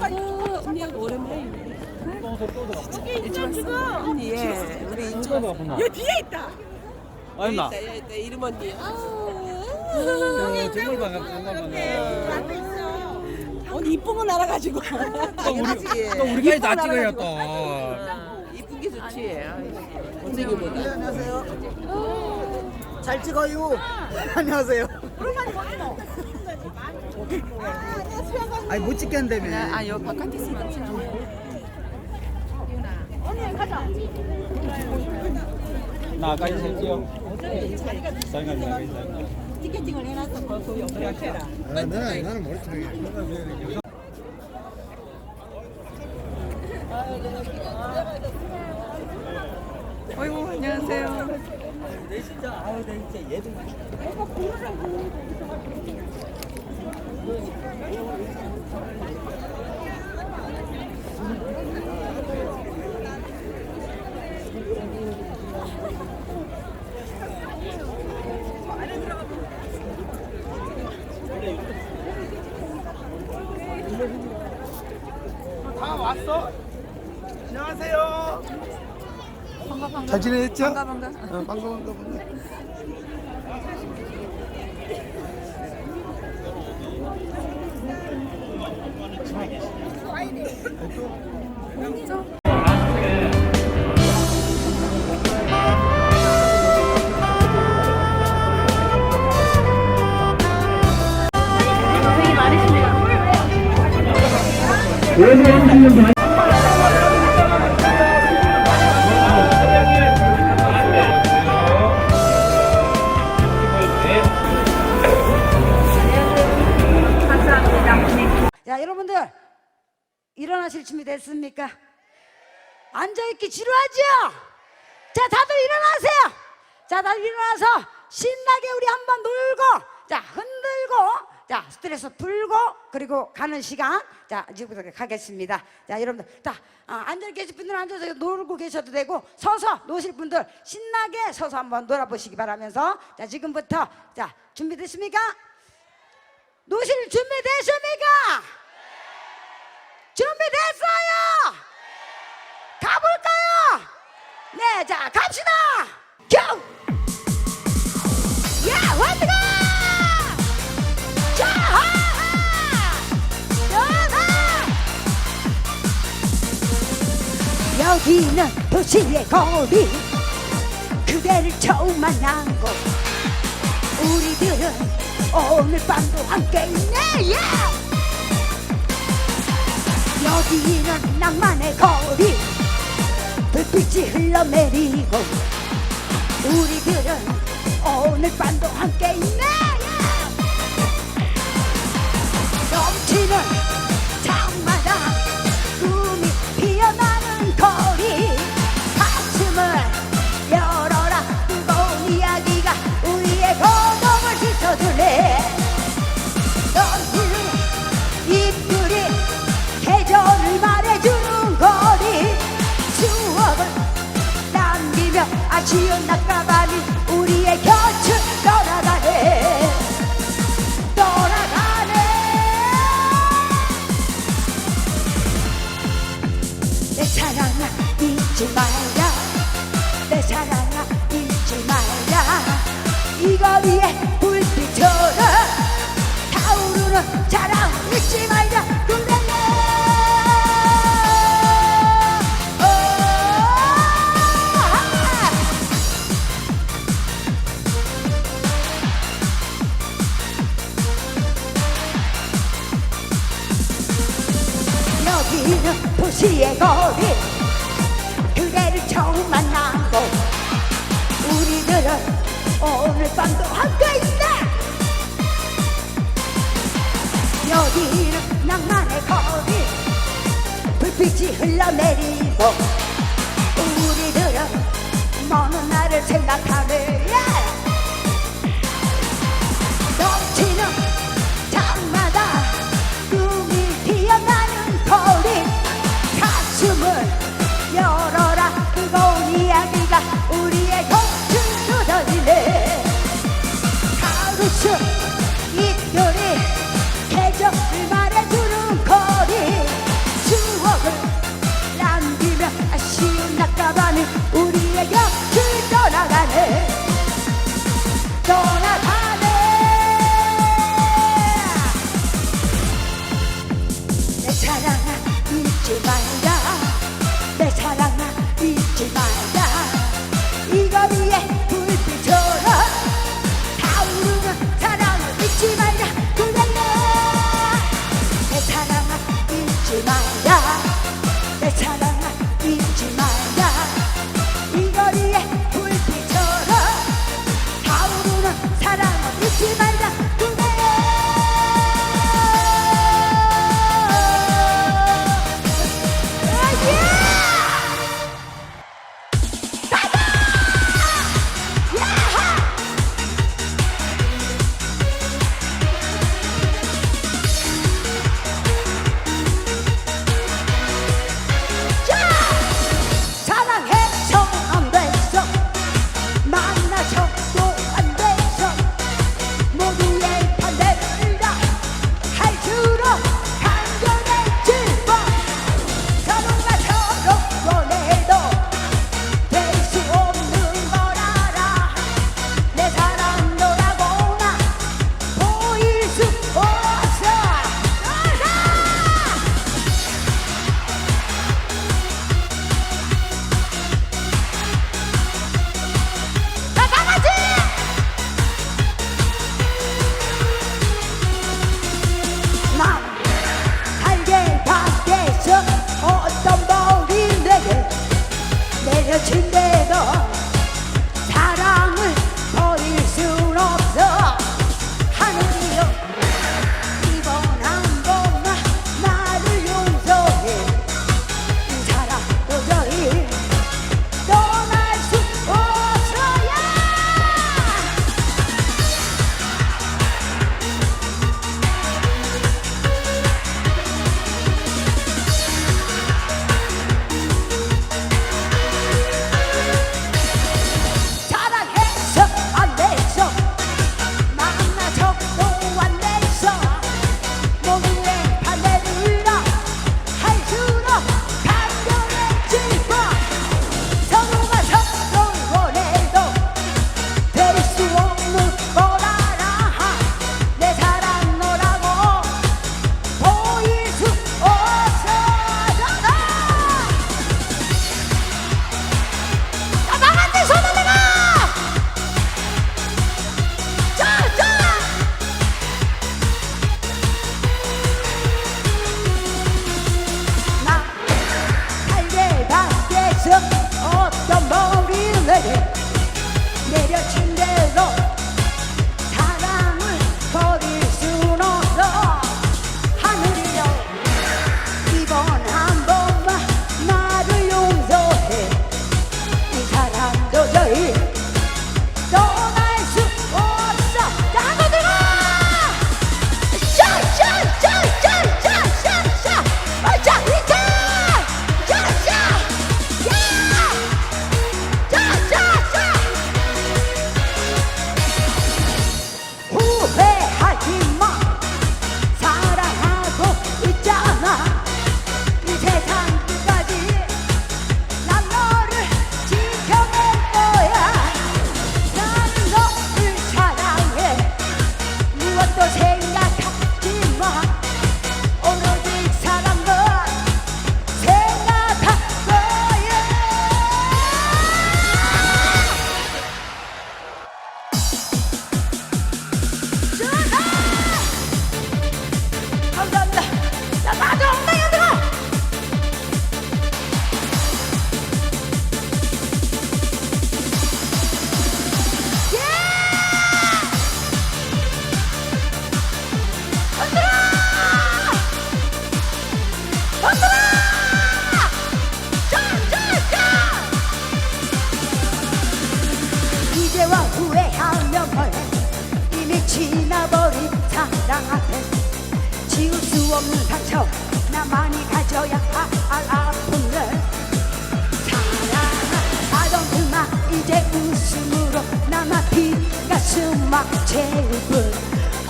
어, 언니하고 오랜만이네. 일찍 왔어. 언니 예. 우리 이쪽. 여기 뒤에 있다. 나. 있다, 여기 있다. 이름 언니. 아. 어, 정말 반갑다. 언니 이쁜 거 날아가지고. 또 우리. 또 우리까지 다 찍어야 또. 이쁜 게 좋지. 못생기보다. 잘 찍어요. 안녕하세요. 아니 못 찍겠는데며. 아 여기 바깥에 있으면 안 찍어. 나 아까 있었지요. 자기가 자기가 아, 나 나는 모르겠어. 어이구 안녕하세요. 다 왔어. 안녕하세요. 반가 반가. 잘 지냈죠? 반가 반가. 어, 반가운가 보네. 자, 일어나실 준비 됐습니까? 앉아있기 지루하죠? 자, 다들 일어나세요. 자, 다들 일어나서 신나게 우리 한번 놀고, 자, 흔들고, 자, 스트레스 풀고, 그리고 가는 시간, 자, 지금부터 가겠습니다. 자, 여러분들, 자, 아, 앉아 계실 분들은 앉아서 놀고 계셔도 되고, 서서 노실 분들 신나게 서서 한번 놀아보시기 바라면서, 자, 지금부터, 자, 준비됐습니까? 노실 준비되십니까? 준비됐어요? 가볼까요? 네, 자, 갑시다! 큐! 야! 여하! 여기는 도시의 거리 그대를 처음 만난 곳 우리들은 오늘 밤도 함께 있네 야! 여기는 낭만의 거리 불빛이 흘러내리고 우리들은 오늘 밤도 함께 있네 남기며 여기는 도시의 거리. 그대를 처음 곳. 우리들은 오늘 밤도 함께 있네. 낭만의 거리. 불빛이 흘러내리고 우리들은 먼 나를 생각하네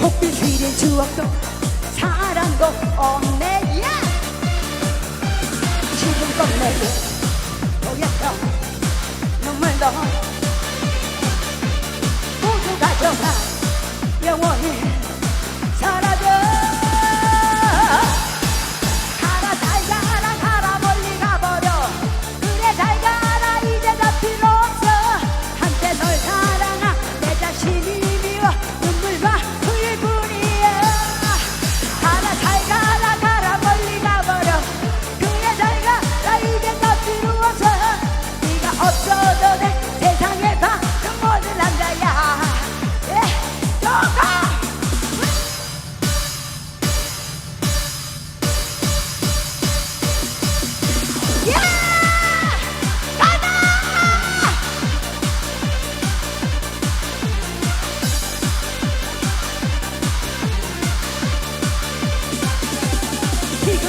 코빛 휘린 추억도 사랑도 없네. yeah! 지금껏 내게 보였던 눈물도 모두 가져가 영원히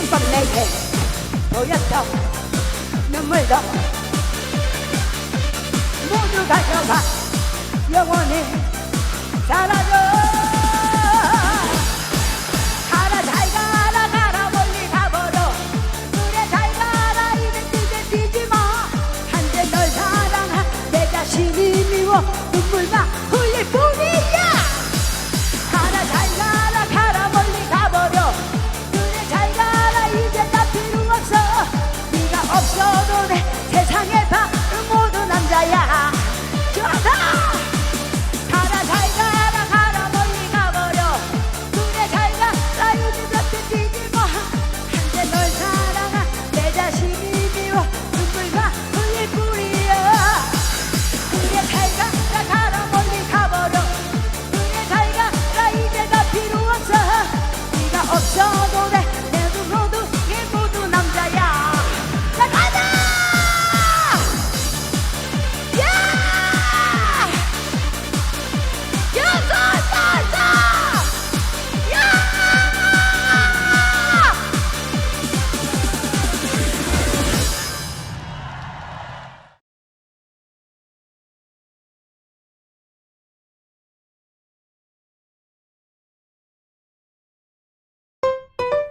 지금껏 내게 보였던 눈물도 모두 가져가. 영원히 사라져. 가라 잘 가라 가라 멀리 가버려. 그래 잘 가라 이제 뜨게 뛰지 마. 한때 널 사랑한 내 자신이 미워. 눈물만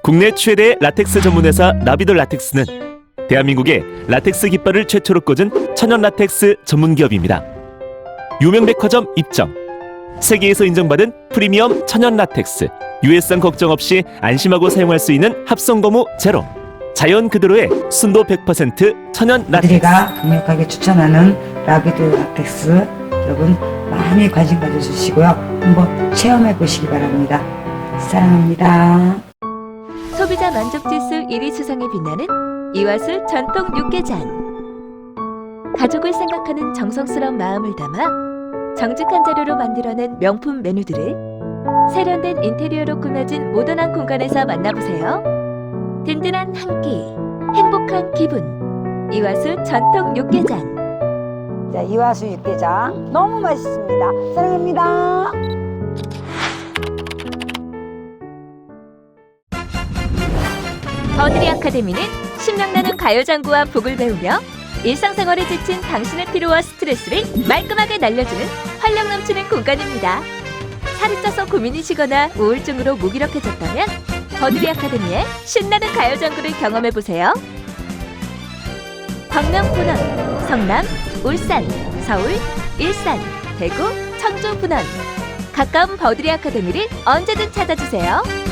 국내 최대 라텍스 전문회사 나비돌 라텍스는 대한민국의 라텍스 깃발을 최초로 꽂은 천연 라텍스 전문 기업입니다. 유명 백화점 입점. 세계에서 인정받은 프리미엄 천연 라텍스. 유해성 걱정 없이 안심하고 사용할 수 있는 합성 고무 제로. 자연 그대로의 순도 100% 천연 라텍스. 아들이가 강력하게 추천하는 라비드 라텍스 여러분 많이 관심 가져주시고요. 한번 체험해 보시기 바랍니다. 사랑합니다. 소비자 만족지수 1위 수상에 빛나는 이화수 전통 육개장. 가족을 생각하는 정성스러운 마음을 담아 정직한 재료로 만들어낸 명품 메뉴들을 세련된 인테리어로 꾸며진 모던한 공간에서 만나보세요. 든든한 한 끼, 행복한 기분. 이화수 전통 육개장. 자, 이화수 육개장 너무 맛있습니다. 사랑합니다. 아카데미는 신명나는 가요장구와 북을 배우며 일상생활에 지친 당신의 피로와 스트레스를 말끔하게 날려주는 활력 넘치는 공간입니다. 살이 쪄서 고민이시거나 우울증으로 무기력해졌다면 버드리 아카데미의 신나는 가요장구를 경험해보세요. 광명 분원, 성남, 울산, 서울, 일산, 대구, 청주 분원 가까운 버드리 아카데미를 언제든 찾아주세요.